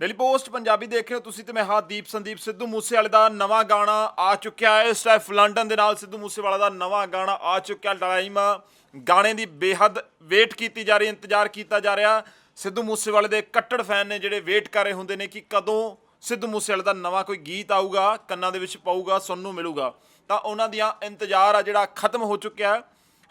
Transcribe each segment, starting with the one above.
Daily post Punjabi ਦੇਖ ਰਹੇ ਹੋ ਤੁਸੀਂ ਤੇ ਮੈਂ ਹਾਂ ਦੀਪ ਸੰਦੀਪ ਸਿੱਧੂ। ਮੂਸੇਵਾਲੇ ਦਾ ਨਵਾਂ ਗਾਣਾ ਆ ਚੁੱਕਿਆ ਹੈ। ਇਸ ਟਾਈਮ ਲੰਡਨ ਦੇ ਨਾਲ ਸਿੱਧੂ ਮੂਸੇਵਾਲਾ ਦਾ ਨਵਾਂ ਗਾਣਾ ਆ ਚੁੱਕਿਆ। ਟਾਈਮ ਗਾਣੇ ਦੀ ਬੇਹੱਦ ਵੇਟ ਕੀਤੀ ਜਾ ਰਹੀ, ਇੰਤਜ਼ਾਰ ਕੀਤਾ ਜਾ ਰਿਹਾ। ਸਿੱਧੂ ਮੂਸੇਵਾਲੇ ਦੇ ਕੱਟੜ ਫੈਨ ਨੇ ਜਿਹੜੇ ਵੇਟ ਕਰ ਰਹੇ ਹੁੰਦੇ ਨੇ ਕਿ ਕਦੋਂ ਸਿੱਧੂ ਮੂਸੇਵਾਲੇ ਦਾ ਨਵਾਂ ਕੋਈ ਗੀਤ ਆਊਗਾ, ਕੰਨਾਂ ਦੇ ਵਿੱਚ ਪਾਊਗਾ, ਸੁਣਨ ਨੂੰ ਮਿਲੂਗਾ। ਤਾਂ ਉਹਨਾਂ ਦੀਆਂ ਇੰਤਜ਼ਾਰ ਆ ਜਿਹੜਾ ਖਤਮ ਹੋ ਚੁੱਕਿਆ ਹੈ।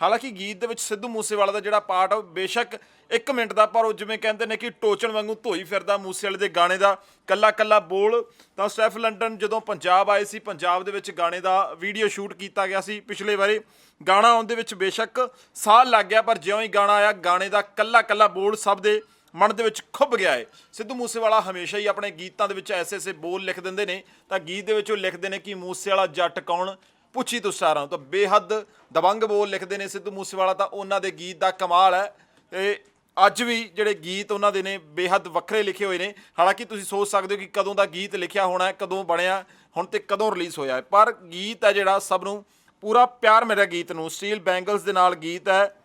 ਹਾਲਾਂਕਿ ਗੀਤ ਦੇ ਵਿੱਚ ਸਿੱਧੂ ਮੂਸੇਵਾਲਾ ਦਾ ਜਿਹੜਾ ਪਾਰਟ ਆ, ਉਹ ਬੇਸ਼ੱਕ 1 ਮਿੰਟ ਦਾ ਪਰ ਉਹ ਜਿਵੇਂ ਕਹਿੰਦੇ ਨੇ ਕਿ ਟੋਚਣ ਵਾਂਗੂ ਧੋਈ ਫਿਰਦਾ ਮੂਸੇਵਾਲੇ ਦੇ ਗਾਣੇ ਦਾ ਕੱਲਾ ਕੱਲਾ ਬੋਲ। ਤਾਂ ਸਟੈਫ ਲੰਡਨ ਜਦੋਂ ਪੰਜਾਬ ਆਏ ਸੀ ਪੰਜਾਬ ਦੇ ਵਿੱਚ ਗਾਣੇ ਦਾ ਵੀਡੀਓ ਸ਼ੂਟ ਕੀਤਾ ਗਿਆ ਸੀ ਪਿਛਲੇ ਵਾਰੀ। ਗਾਣਾ ਆਉਣ ਦੇ ਵਿੱਚ ਬੇਸ਼ੱਕ ਸਾਲ ਲੱਗ ਗਿਆ ਪਰ ਜਿਉਂ ਹੀ ਗਾਣਾ ਆਇਆ ਗਾਣੇ ਦਾ ਕੱਲਾ ਕੱਲਾ ਬੋਲ ਸਭ ਦੇ ਮਨ ਦੇ ਵਿੱਚ ਖੁੱਭ ਗਿਆ ਏ। ਸਿੱਧੂ ਮੂਸੇਵਾਲਾ ਹਮੇਸ਼ਾ ਹੀ ਆਪਣੇ ਗੀਤਾਂ ਦੇ ਵਿੱਚ ਐਸੇ ਐਸੇ ਬੋਲ ਲਿਖ ਦਿੰਦੇ ਨੇ। ਤਾਂ ਗੀਤ ਦੇ ਵਿੱਚ ਉਹ ਲਿਖਦੇ ਨੇ ਕਿ ਮੂਸੇਵਾਲਾ ਜੱਟ ਕੌਣ? ਪੁੱਛੀ ਤੂੰ ਸਾਰਾਂ ਤਾਂ ਬੇਹੱਦ ਦਬੰਗ ਬੋਲ ਲਿਖਦੇ ਨੇ ਸਿੱਧੂ ਮੂਸੇਵਾਲਾ ਤਾਂ ਉਹਨਾਂ ਦੇ ਗੀਤ ਦਾ ਕਮਾਲ ਹੈ। ਤੇ ਅੱਜ ਵੀ ਜਿਹੜੇ ਗੀਤ ਉਹਨਾਂ ਦੇ ਨੇ ਬੇਹੱਦ ਵੱਖਰੇ ਲਿਖੇ ਹੋਏ ਨੇ। ਹਾਲਾਂਕਿ ਤੁਸੀਂ ਸੋਚ ਸਕਦੇ ਹੋ ਕਿ ਕਦੋਂ ਦਾ ਗੀਤ ਲਿਖਿਆ ਹੋਣਾ ਹੈ, ਕਦੋਂ ਬਣਿਆ, ਹੁਣ ਤੇ ਕਦੋਂ ਰਿਲੀਜ਼ ਹੋਇਆ ਹੈ। ਪਰ ਗੀਤ ਹੈ ਜਿਹੜਾ ਸਭ ਨੂੰ ਪੂਰਾ ਪਿਆਰ ਮੇਰਾ ਗੀਤ ਨੂੰ। ਸਟੀਲ ਬੈਂਗਲਸ ਦੇ ਨਾਲ ਗੀਤ ਹੈ।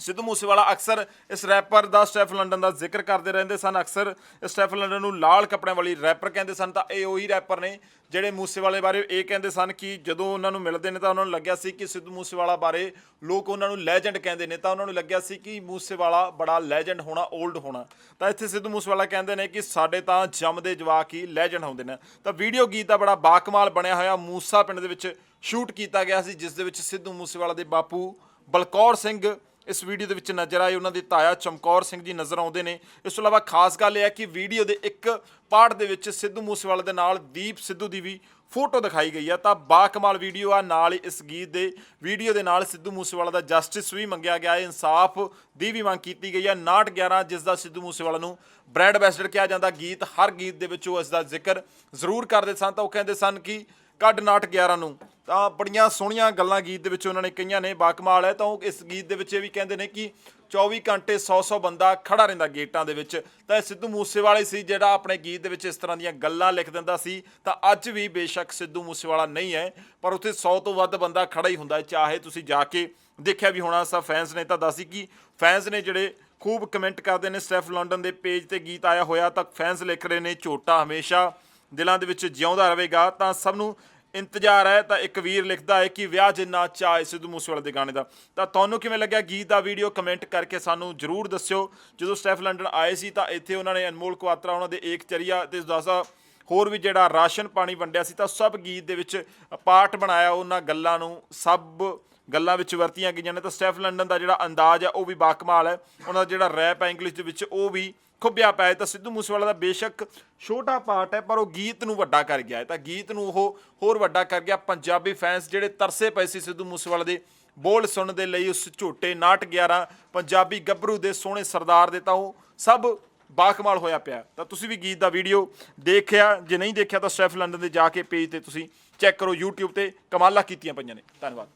ਸਿੱਧੂ ਮੂਸੇਵਾਲਾ ਅਕਸਰ ਇਸ ਰੈਪਰ ਦਾ ਸਟੈਫ ਲੰਡਨ ਦਾ ਜ਼ਿਕਰ ਕਰਦੇ ਰਹਿੰਦੇ ਸਨ। ਅਕਸਰ ਸਟੈਫ ਲੰਡਨ ਨੂੰ ਲਾਲ ਕੱਪੜਿਆਂ ਵਾਲੀ ਰੈਪਰ ਕਹਿੰਦੇ ਸਨ ਤਾਂ ਇਹ ਉਹੀ ਰੈਪਰ ਨੇ ਜਿਹੜੇ ਮੂਸੇਵਾਲੇ ਬਾਰੇ ਇਹ ਕਹਿੰਦੇ ਸਨ ਕਿ ਜਦੋਂ ਉਹਨਾਂ ਨੂੰ ਮਿਲਦੇ ਨੇ ਤਾਂ ਉਹਨਾਂ ਨੂੰ ਲੱਗਿਆ ਸੀ ਕਿ ਸਿੱਧੂ ਮੂਸੇਵਾਲਾ ਬਾਰੇ ਲੋਕ ਉਹਨਾਂ ਨੂੰ ਲੈਜੈਂਡ ਕਹਿੰਦੇ ਨੇ ਤਾਂ ਉਹਨਾਂ ਨੂੰ ਲੱਗਿਆ ਸੀ ਕਿ ਮੂਸੇਵਾਲਾ ਬੜਾ ਲੈਜੈਂਡ ਹੋਣਾ 올ਡ ਹੋਣਾ। ਤਾਂ ਇੱਥੇ ਸਿੱਧੂ ਮੂਸੇਵਾਲਾ ਕਹਿੰਦੇ ਨੇ ਕਿ ਸਾਡੇ ਤਾਂ ਜੰਮਦੇ ਜਵਾਕ ਹੀ ਲੈਜੈਂਡ ਹੁੰਦੇ ਨੇ। ਤਾਂ ਵੀਡੀਓ ਗੀਤ ਦਾ ਬੜਾ ਬਾਕਮਾਲ ਬਣਿਆ ਹੋਇਆ ਮੂਸਾ ਪਿੰਡ ਦੇ ਵਿੱਚ ਸ਼ੂਟ ਕੀਤਾ ਗਿਆ ਸੀ, ਜਿਸ ਦੇ ਵਿੱਚ ਸਿੱਧੂ ਮੂਸੇਵਾਲਾ ਦੇ ਬਾਪੂ ਬਲਕੌਰ ਸਿੰਘ ਇਸ ਵੀਡੀਓ ਦੇ ਵਿੱਚ ਨਜ਼ਰ ਆਏ ਉਹਨਾਂ ਦੇ ਤਾਇਆ ਚਮਕੌਰ ਸਿੰਘ ਜੀ ਨਜ਼ਰ ਆਉਂਦੇ ਨੇ। ਇਸ ਤੋਂ ਇਲਾਵਾ ਖਾਸ ਗੱਲ ਇਹ ਹੈ ਕਿ ਵੀਡੀਓ ਦੇ ਇੱਕ ਪਾਰਟ ਦੇ ਵਿੱਚ ਸਿੱਧੂ ਮੂਸੇਵਾਲੇ ਦੇ ਨਾਲ ਦੀਪ ਸਿੱਧੂ ਦੀ ਵੀ ਫੋਟੋ ਦਿਖਾਈ ਗਈ ਆ ਤਾਂ ਬਾਕਮਾਲ ਵੀਡੀਓ ਆ, ਨਾਲ ਹੀ ਇਸ ਗੀਤ ਦੇ ਵੀਡੀਓ ਦੇ ਨਾਲ ਸਿੱਧੂ ਮੂਸੇਵਾਲਾ ਦਾ ਜਸਟਿਸ ਵੀ ਮੰਗਿਆ ਗਿਆ। ਹੈ ਇਨਸਾਫ ਦੀ ਵੀ ਮੰਗ ਕੀਤੀ ਗਈ ਹੈ। 911 ਜਿਸ ਦਾ ਸਿੱਧੂ ਮੂਸੇਵਾਲਾ ਨੂੰ ਬ੍ਰੈਂਡ ਐਂਬੈਸਡਰ ਕਿਹਾ ਜਾਂਦਾ, ਗੀਤ, ਹਰ ਗੀਤ ਦੇ ਵਿੱਚ ਉਹ ਇਸ ਦਾ ਜ਼ਿਕਰ ਜ਼ਰੂਰ ਕਰਦੇ ਸਨ। ਤਾਂ ਉਹ ਕਹਿੰਦੇ ਸਨ ਕਿ ਕੱਢ ਨਾਟ 11 ਨੂੰ। ਤਾਂ ਬੜੀਆਂ ਸੋਹਣੀਆਂ ਗੱਲਾਂ ਗੀਤ ਦੇ ਵਿੱਚ ਉਹਨਾਂ ਨੇ ਕਹੀਆਂ ਨੇ ਬਾਕਮਾਲ ਹੈ। ਤਾਂ ਉਹ ਇਸ ਗੀਤ ਦੇ ਵਿੱਚ ਇਹ ਵੀ ਕਹਿੰਦੇ ਨੇ ਕਿ 24 ਘੰਟੇ 100-100 ਬੰਦਾ ਖੜਾ ਰਹਿੰਦਾ ਗੇਟਾਂ ਦੇ ਵਿੱਚ। ਤਾਂ ਇਹ ਸਿੱਧੂ ਮੂਸੇਵਾਲੇ ਸੀ ਜਿਹੜਾ ਆਪਣੇ ਗੀਤ ਦੇ ਵਿੱਚ ਇਸ ਤਰ੍ਹਾਂ ਦੀਆਂ ਗੱਲਾਂ ਲਿਖ ਦਿੰਦਾ ਸੀ। ਤਾਂ ਅੱਜ ਵੀ ਬੇਸ਼ੱਕ ਸਿੱਧੂ ਮੂਸੇਵਾਲਾ ਨਹੀਂ ਹੈ, ਪਰ ਉੱਥੇ 100 ਤੋਂ ਵੱਧ ਬੰਦਾ ਖੜਾ ਹੀ ਹੁੰਦਾ ਹੈ, ਚਾਹੇ ਤੁਸੀਂ ਜਾ ਕੇ ਦੇਖਿਆ ਵੀ ਹੋਣਾ ਸਭ ਫੈਨਸ ਨੇ ਤਾਂ ਦੱਸੀ ਕਿ ਫੈਨਸ ਨੇ ਜਿਹੜੇ ਖੂਬ ਕਮੈਂਟ ਕਰਦੇ ਨੇ, ਸਟੈਫ ਲੰਡਨ ਦੇ ਪੇਜ ਤੇ ਗੀਤ ਆਇਆ ਹੋਇਆ, ਤਾਂ ਫੈਨਸ ਲਿਖ ਰਹੇ ਨੇ, ਝੋਟਾ ਹਮੇਸ਼ਾ। ਦਿਲਾਂ ਦੇ ਵਿੱਚ ਜਿਉਂਦਾ ਰਹੇਗਾ, ਤਾਂ ਸਭ ਨੂੰ ਇੰਤਜ਼ਾਰ ਹੈ, ਤਾਂ ਇੱਕ ਵੀਰ ਲਿਖਦਾ ਹੈ ਕਿ ਵਿਆਹ ਜਿੰਨਾ ਚਾਹ ਹੈ, ਸਿੱਧੂ ਮੂਸੇਵਾਲੇ ਦੇ ਗਾਣੇ ਦਾ। ਤਾਂ ਤੁਹਾਨੂੰ ਕਿਵੇਂ ਲੱਗਿਆ ਗੀਤ ਦਾ ਵੀਡੀਓ ਕਮੈਂਟ ਕਰਕੇ ਸਾਨੂੰ ਜਰੂਰ ਦੱਸਿਓ। ਜਦੋਂ ਸਟੈਫ ਲੰਡਨ ਆਏ ਸੀ, ਤਾਂ ਇੱਥੇ ਉਹਨਾਂ ਨੇ ਅਨਮੋਲ ਕੁਆਤਰਾ, ਉਹਨਾਂ ਦੇ ਏਕ ਚਰੀਆ ਤੇ ਦਾਸਾ ਹੋਰ ਵੀ ਜਿਹੜਾ ਰਾਸ਼ਨ ਪਾਣੀ ਵੰਡਿਆ ਸੀ, ਤਾਂ ਸਭ ਗੀਤ ਦੇ ਵਿੱਚ ਪਾਰਟ ਬਣਾਇਆ ਉਹਨਾਂ ਗੱਲਾਂ ਨੂੰ। ਸਭ ਗੱਲਾਂ ਵਿੱਚ ਵਰਤੀਆਂ ਗਈਆਂ ਨੇ। ਤਾਂ ਸਟੈਫ ਲੰਡਨ ਦਾ ਜਿਹੜਾ ਅੰਦਾਜ਼ ਹੈ ਉਹ ਵੀ ਬਾਕਮਾਲ ਹੈ। ਉਹਨਾਂ ਦਾ ਜਿਹੜਾ ਰੈਪ ਹੈ ਇੰਗਲਿਸ਼ ਦੇ ਵਿੱਚ, ਉਹ ਵੀ ਖੁੱਬਿਆ ਪਿਆ ਹੈ। ਤਾਂ ਸਿੱਧੂ ਮੂਸੇਵਾਲਾ ਦਾ ਬੇਸ਼ੱਕ ਛੋਟਾ ਪਾਰਟ ਹੈ, ਪਰ ਉਹ ਗੀਤ ਨੂੰ ਵੱਡਾ ਕਰ ਗਿਆ ਹੈ। ਤਾਂ ਗੀਤ ਨੂੰ ਉਹ ਹੋਰ ਵੱਡਾ ਕਰ ਗਿਆ। ਪੰਜਾਬੀ ਫੈਨਸ ਜਿਹੜੇ ਤਰਸੇ ਪਏ ਸੀ ਸਿੱਧੂ ਮੂਸੇਵਾਲਾ ਦੇ, ਬੋਲ ਸੁਣਨ ਦੇ ਲਈ ਉਸ ਝੂਟੇ ਨਾਟ 11 ਪੰਜਾਬੀ ਗੱਭਰੂ ਦੇ ਸੋਹਣੇ ਸਰਦਾਰ ਦੇ ਤਾਂ ਉਹ ਸਭ ਬਾਕਮਾਲ ਹੋਇਆ ਪਿਆ। ਤਾਂ ਤੁਸੀਂ ਵੀ ਗੀਤ ਦਾ ਵੀਡੀਓ ਦੇਖਿਆ, ਜੇ ਨਹੀਂ ਦੇਖਿਆ ਤਾਂ ਸਟੈਫ ਲੰਡਨ ਦੇ ਜਾ ਕੇ ਪੇਜ ਤੇ ਤੁਸੀਂ ਚੈੱਕ ਕਰੋ YouTube ਤੇ। ਕਮਾਲਾਂ ਕੀਤੀਆਂ ਪਈਆਂ ਨੇ। ਧੰਨਵਾਦ।